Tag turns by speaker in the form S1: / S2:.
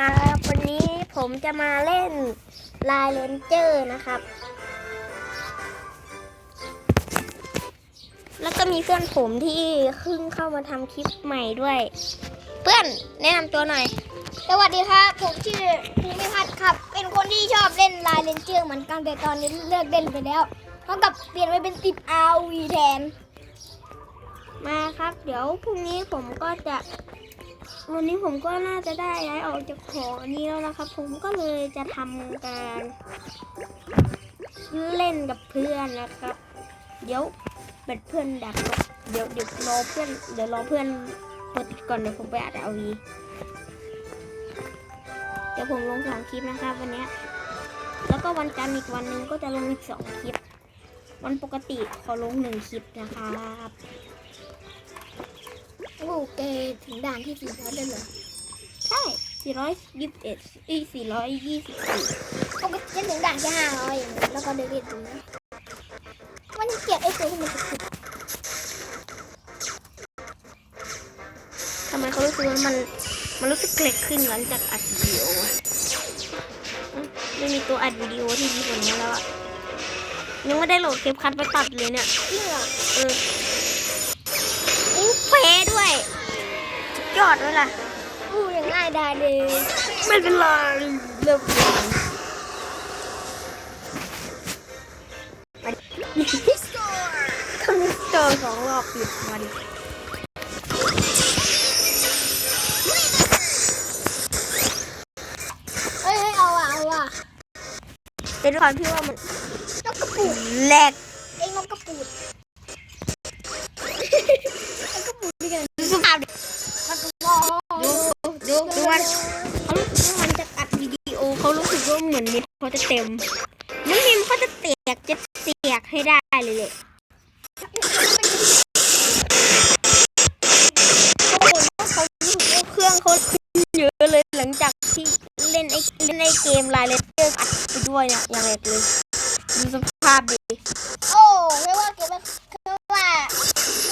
S1: ครับวันนี้ผมจะมาเล่นลายเลนเจอร์นะครับ แล้วก็มีเพื่อนผมที่เพิ่งเข้ามาทำคลิปใหม่ด้วย เพื่อนแนะนำตัวหน่อย
S2: สวัสดีครับ ผมชื่อภูมิพัฒน์ครับ เป็นคนที่ชอบเล่นลายเลนเจอร์เหมือนกันแต่ตอนนี้เลิกเล่นไปแล้วเท่ากับเปลี่ยนไปเป็นติด RV แทน
S1: มาครับ เดี๋ยวพรุ่งนี้ผมก็จะ วันนี้ผมก็น่าจะได้ย้ายออกจากหอนี้แล้วนะครับ ผมก็เลยจะทำการเล่นกับเพื่อนนะครับ เดี๋ยวเปิดเพื่อนดับก่อนเดี๋ยวเดี๋ยวรอเพื่อนเดี๋ยวรอเพื่อนเปิดก่อนเดี๋ยวผมไปอัดเอาวีเดี๋ยวผมลงสองคลิปนะครับวันนี้แล้วก็วันจันทร์อีกวันหนึ่งก็จะลงอีกสองคลิป วันปกติขอลงหนึ่งคลิปนะครับ
S2: โอ้เกถึงด่านที่สี่แล้วเลยเหรอ
S1: ใช่421อี424
S2: ปกติจะถึงด่านแค่ห้าร้อยอย่างเดียวแล้วก็เดินเล่นตรงนี้มันเกลียดไอ้ตัวที่มันติด
S1: ทำไมเขารู้สึกว่ามันมันรู้สึกเกล็กขึ้นหลังจากอัดวิดีโออะเอ้าไม่มีตัวอัดวิดีโอที่ดีกว่านี้แล้วอะยังไม่ได้โหลดเคปคัทไปตัดเลยเนี่ย
S2: จริงเหรอ
S1: เอออู้ สุดยอดเลยล่ะ
S2: อู้ยังง่ายได้เลย
S1: ไม่เป็นไรเริ่มก่อนทำมิสเตอร์สองรอบปิดมาดิ
S2: เฮ้ยเฮ้ยเอาอะเอาอะ
S1: แต่ด้วยความที่ว่ามัน
S2: นกกระปูด
S1: แหลก
S2: ไอ้นกกระปูด
S1: เขารู้สึกว่าเหมือนมิดเขาจะเต็มน้องพิมเขาจะเตียกจะเตียกให้ได้เลยเลย
S2: โอ้โหเขา
S1: เครื่องเขาขึ้นเยอะเลยหลังจากที่เล่นไอเล่นไอเกมลายเลเตอร์อัดไปด้วยเนี่ยอย่างไรเลยดูสภาพดิ